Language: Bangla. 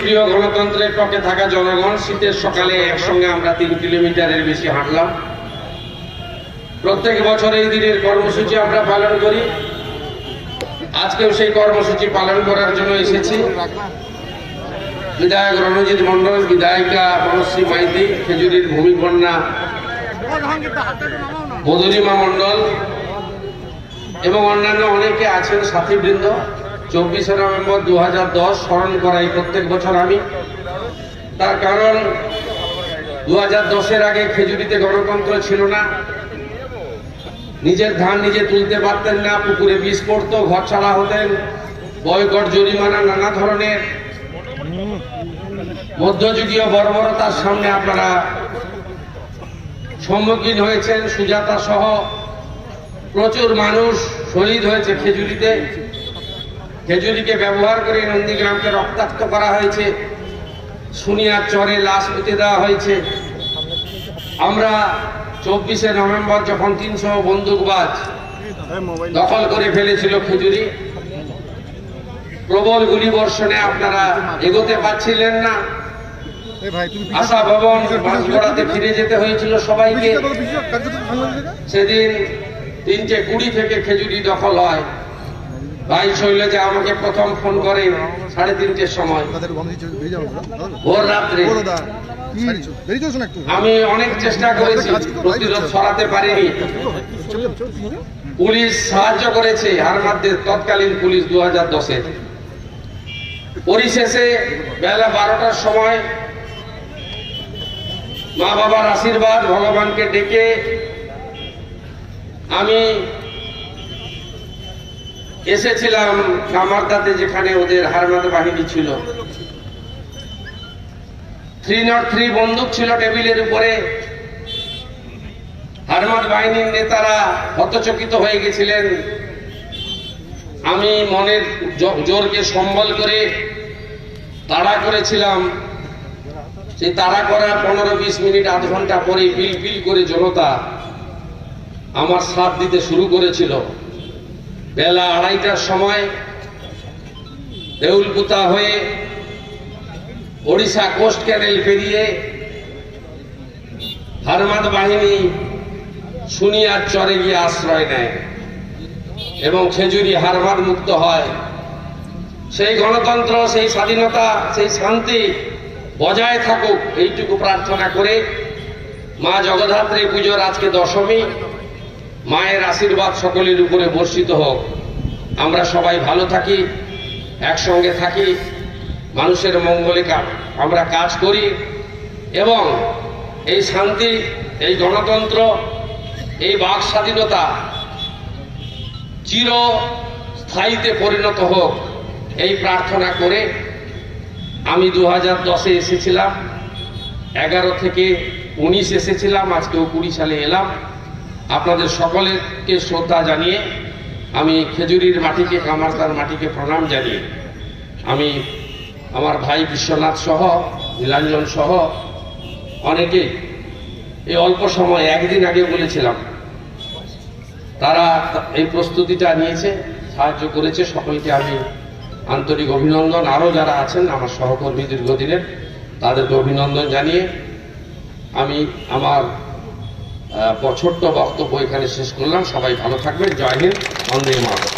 প্রিয় গণতন্ত্রের পক্ষে থাকা জনগণ শীতের সকালে একসঙ্গে আমরা তিন কিলোমিটারের বেশি হাঁটলাম। প্রত্যেক বছর এই দিনের কর্মসূচি আমরা পালন করি। আজকেও সেই কর্মসূচি পালন করার জন্য এসেছি। বিধায়ক রণজিৎ মন্ডল বিধায়িকা বনশ্রী মাইতি, খেজুরির ভূমিকন্যা, মধুরিমা মন্ডল এবং অন্যান্য অনেকে আছেন সাথীবৃন্দ। চব্বিশে নভেম্বর দু হাজার দশ স্মরণ করাই প্রত্যেক বছর আমি। তার কারণ দু হাজার দশের আগে খেজুরিতে গণতন্ত্র ছিল না। নিজের ধান নিজে তুলতে পারতেন না, পুকুরে বিষ পড়তো ঘর ছাড়া হতেন, বয়কট জরিমানা নানা ধরনের। মধ্যযুগীয় বর্বরতার সামনে আপনারা সম্মুখীন হয়েছেন, সুজাতা সহ প্রচুর মানুষ শহীদ হয়েছে খেজুরিতে। খেজুরিকে ব্যবহার করে নন্দীগ্রামকে রক্তাক্ত করা হয়েছে। সুনিয়ার চরে লাশ পুঁতে দেওয়া হয়েছে। আমরা চব্বিশে নভেম্বর যখন তিনশো বন্দুকবাজ দখল করে ফেলেছিল খেজুরি প্রবল গুলি বর্ষণে আপনারা এগোতে পারছিলেন না। আশা ভবন বাঁশগড়াতে ফিরে যেতে হয়েছিল সবাইকে। সেদিন তিনটে কুড়ি থেকে খেজুরি দখল হয়। ভাই শৈলজা আমাকে প্রথম ফোন করে সাড়ে তিনটের সময়। ভোর রাত্রে। আমি অনেক চেষ্টা করেছি প্রতিরোধ সরাতে পারিনি। পুলিশ সাহায্য করেছে হারমাদের তৎকালীন পুলিশ দু হাজার দশের পরিশেষে বেলা বারোটার সময় মা বাবার আশীর্বাদ ভগবানকে ডেকে আমি এসেছিলাম কামারদাতে যেখানে ওদের হারমাদ বাহিনী ছিল। থ্রি নট থ্রি বন্দুক ছিল টেবিলের উপরে। হারমাদ বাহিনীর নেতারা হতচকিত হয়ে গেছিলেন। আমি মনের জোরকে সম্বল করে তাড়া করেছিলাম। সেই তাড়া করার পনেরো বিশ মিনিট, আধ ঘণ্টা পরে পিল পিল করে জনতা আমার সাথ দিতে শুরু করেছিল। বেলা আড়াইটার সময় দেউলপুতা হয়ে ওড়িশা কোস্ট ক্যানেল পেরিয়ে হারমাদ বাহিনী সুনিয়ার চরে গিয়ে আশ্রয় নেয় এবং খেজুরি হারমাদ মুক্ত হয়। সেই গণতন্ত্র, সেই স্বাধীনতা, সেই শান্তি বজায় থাকুক, এইটুকু প্রার্থনা করে মা জগদ্ধাত্রী পুজোর আজকে দশমী। মায়ের আশীর্বাদ সকলের উপরে বর্ষিত হোক। আমরা সবাই ভালো থাকি, একসঙ্গে থাকি, মানুষের মঙ্গলে আমরা কাজ করি এবং এই শান্তি, এই গণতন্ত্র, এই বাক স্বাধীনতা চির স্থায়ীতে পরিণত হোক, এই প্রার্থনা করে আমি দু হাজার দশে এসেছিলাম, এগারো থেকে উনিশ এসেছিলাম, আজকেও কুড়ি সালে এলাম। আপনাদের সকলেরকে শ্রদ্ধা জানিয়ে আমি খেজুরির মাটিকে কামারতার মাটিকে প্রণাম জানিয়ে আমি আমার ভাই বিশ্বনাথ সহ, নীলাঞ্জন সহ অনেকে এই অল্প সময় একদিন আগে বলেছিলাম, তারা এই প্রস্তুতিটা নিয়েছে, সাহায্য করেছে, সকলকে আমি আন্তরিক অভিনন্দন। আরও যারা আছেন, আমার সহকর্মী দীর্ঘদিনের, তাদেরকে অভিনন্দন জানিয়ে আমি আমার ছোট্ট বক্তব্য এখানে শেষ করলাম। সবাই ভালো থাকবেন। জয় হিন্দ। বন্দে মাতরম।